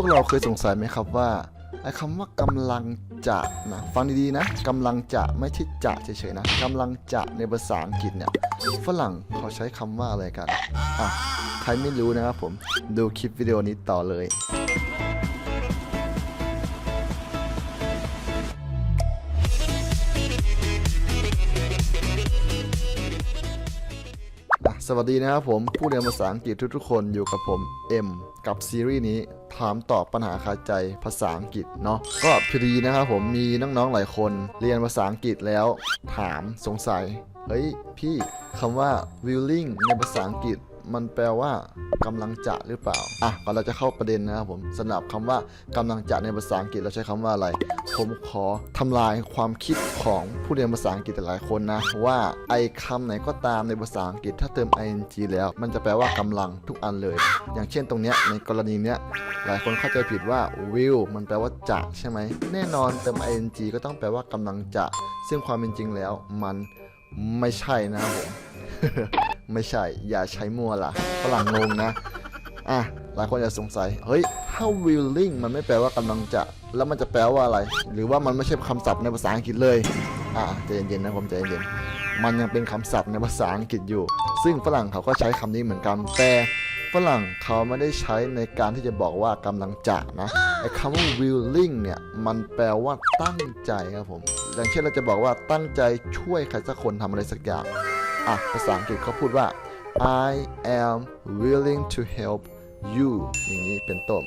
วกเราเคยสงสัยไหมครับว่าไอ้คำว่ากำลังจะนะฟังดีๆนะกำลังจะไม่ใช่จะเฉยๆนะกำลังจะในภาษาอังกฤษเนี่ยฝรั่งเขาใช้คำว่าอะไรกันอะใครไม่รู้นะครับผมดูคลิปวิดีโอนี้ต่อเลย สวัสดีนะครับผมผู้เรียนภาษาอังกฤษทุกๆคนอยู่กับผม M กับซีรีส์นี้ถามตอบปัญหาคาใจภาษาอังกฤษเนาะก็พอดีนะครับผมมีน้องๆหลายคนเรียนภาษาอังกฤษแล้ว ถามสงสัย เฮ้ยพี่คำว่า willing ในภาษาอังกฤษ มันแปลว่ากำลังจะหรือเปล่า อะก่อนเราจะเข้าประเด็นนะครับผมสำหรับคำว่ากำลังจะในภาษาอังกฤษเราใช้คำว่าอะไร ผมขอทำลายความคิดของผู้เรียนภาษาอังกฤษหลายคนนะว่าไอ้คำไหนก็ตามในภาษาอังกฤษถ้าเติม ing แล้ว มันจะแปลว่ากำลังทุกอันเลย อย่างเช่นตรงเนี้ยในกรณีเนี้ยหลายคนเข้าใจผิดว่า will มันแปลว่าจะใช่ไหมแน่นอนเติม ing ก็ต้องแปลว่ากำลังจะ ซึ่งความเป็นจริงแล้วมันไม่ใช่นะผม ไม่ใช่ อย่าใช้มั่วล่ะฝรั่งงงนะ อะ หลายคนจะสงสัย เฮ้ย ถ้า willing มันไม่แปลว่ากำลังจะ แล้วมันจะแปลว่าอะไร หรือว่ามันไม่ใช่คำศัพท์ในภาษาอังกฤษเลย อะใจเย็นๆนะผมใจเย็นๆมันยังเป็นคำศัพท์ในภาษาอังกฤษอยู่ ซึ่งฝรั่งเขาก็ใช้คำนี้เหมือนกัน แต่ฝรั่งเขาไม่ได้ใช้ในการที่จะบอกว่ากำลังจะนะไอ้คำว่า willing เนี่ยมันแปลว่าตั้งใจครับผม อย่างเช่นเราจะบอกว่าตั้งใจช่วยใครสักคนทำอะไรสักอย่าง อะภาษาอังกฤษเขาพูดว่า I am willing to help you อย่างนี้เป็นต้น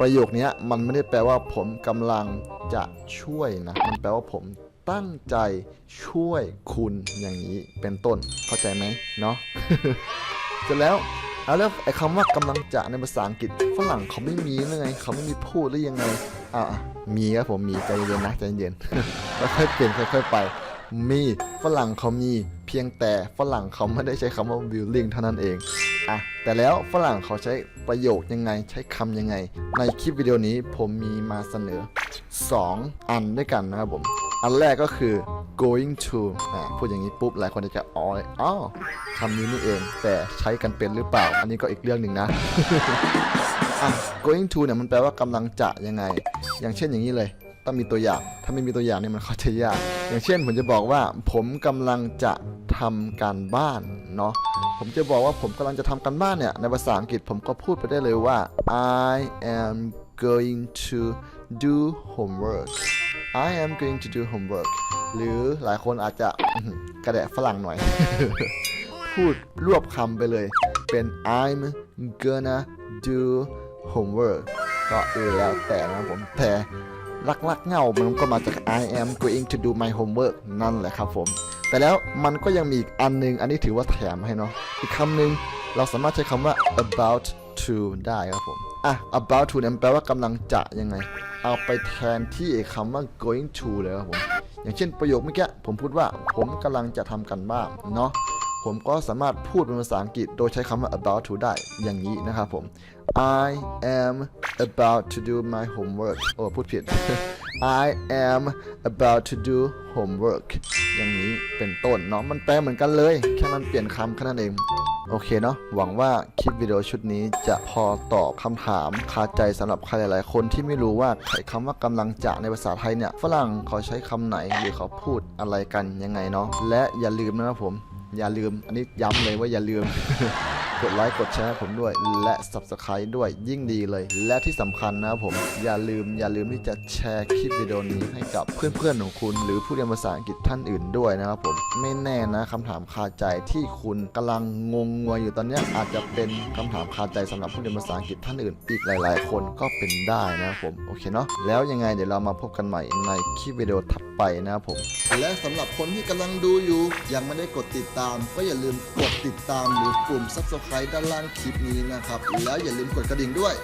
ประโยคนี้มันไม่ได้แปลว่าผมกำลังจะช่วยนะ มันแปลว่าผมตั้งใจช่วยคุณอย่างนี้เป็นต้น เข้าใจไหมเนาะเสร็จแล้วเอาแล้วไอ้คำว่ากำลังจะในภาษาอังกฤษฝรั่งเขาไม่มีหรือไงเขาไม่มีพูดหรือยังไงอะอะมีครับผมมีใจเย็นนะใจเย็นค่อยๆเปลี่ยนค่อยๆไป มีฝรั่งเขามี เพียงแต่ฝรั่งเขาไม่ได้ใช้คำว่า willing เท่านั้นเองอะแต่แล้วฝรั่งเขาใช้ประโยคยังไงใช้คำยังไง ในคลิปวิดีโอนี้ผมมีมาเสนอ 2 อันด้วยกันนะครับผม อันแรกก็คือ going to อ่าพูดอย่างนี้ปุ๊บหลายคนจะอ๋ออ้าวคำนี้นี่เอง แต่ใช้กันเป็นหรือเปล่า อันนี้ก็อีกเรื่องหนึ่งนะะ going to เนี่ยมันแปลว่ากำลังจะยังไง อย่างเช่นอย่างนี้เลย ต้องมีตัวอย่าง ถ้าไม่มีตัวอย่างเนี่ยมันเข้าใจยาก อย่างเช่นผมจะบอกว่า ผมกำลังจะทำการบ้านเนาะ ผมจะบอกว่าผมกำลังจะทำการบ้านเนี่ย ในภาษาอังกฤษผมก็พูดไปได้เลยว่า I am going to do homework I am going to do homework หรือหลายคนอาจจะกระแดะฝรั่งหน่อย พูดรวบคำไปเลย เป็น I'm gonna do homework ก็เออแล้วแต่นะผมแต่ ลักๆเงา มันก็มาจาก I am going to do my homework นั่นแหละครับผม แต่แล้วมันก็ยังมีอีกอันนึง อันนี้ถือว่าแถมให้เนาะ อีกคำหนึ่งเราสามารถใช้คำว่า about to ได้ครับผม อะ about to เนี่ยมันแปลว่ากำลังจะยังไง เอาไปแทนที่ไอ้คำว่า going to เลยครับผม อย่างเช่นประโยคเมื่อกี้ผมพูดว่าผมกำลังจะทำกันบ้านเนาะ ผมก็สามารถพูดเป็นภาษาอังกฤษ โดยใช้คำว่า about to ได้อย่างนี้นะครับผม I am about to do my homework โอ้พูดผิด I am about to do homework อย่างนี้เป็นต้นเนาะมันแปลเหมือนกันเลย แค่มันเปลี่ยนคำแค่นั้นเอง โอเคเนาะหวังว่าคลิปวิดีโอชุดนี้จะพอตอบคำถามคาใจสำหรับใครหลาย ๆ คนที่ไม่รู้ว่าไอ้คำว่ากำลังจะในภาษาไทยเนี่ยฝรั่งเขาใช้คำไหนหรือเขาพูดอะไรกันยังไงเนาะและอย่าลืมนะครับผม อย่าลืม อันนี้ย้ำเลยว่าอย่าลืม กดไลค์กดแชร์ให้ผมด้วย และ Subscribe ด้วยยิ่งดีเลย และที่สำคัญนะครับผมอย่าลืมอย่าลืมที่จะแชร์คลิปวิดีโอนี้ให้กับเพื่อนๆของคุณ หรือผู้เรียนภาษาอังกฤษท่านอื่นด้วยนะครับผมไม่แน่นะคำถามคาใจที่คุณกำลังงงงวยอยู่ตอนนี้อาจจะเป็นคำถามคาใจสำหรับผู้เรียนภาษาอังกฤษท่านอื่น อีกหลาย ๆ คนก็เป็นได้นะครับผมโอเคเนาะแล้วยังไงเดี๋ยวเรามาพบกันใหม่ในคลิปวิดีโอถัดไปนะครับผม และสำหรับคนที่กำลังดูอยู่ ยังไม่ได้กดติดตาม ก็อย่าลืมกดติดตามหรือปุ่ม subscribe ด้านล่างคลิปนี้นะครับ แล้วอย่าลืมกดกระดิ่งด้วย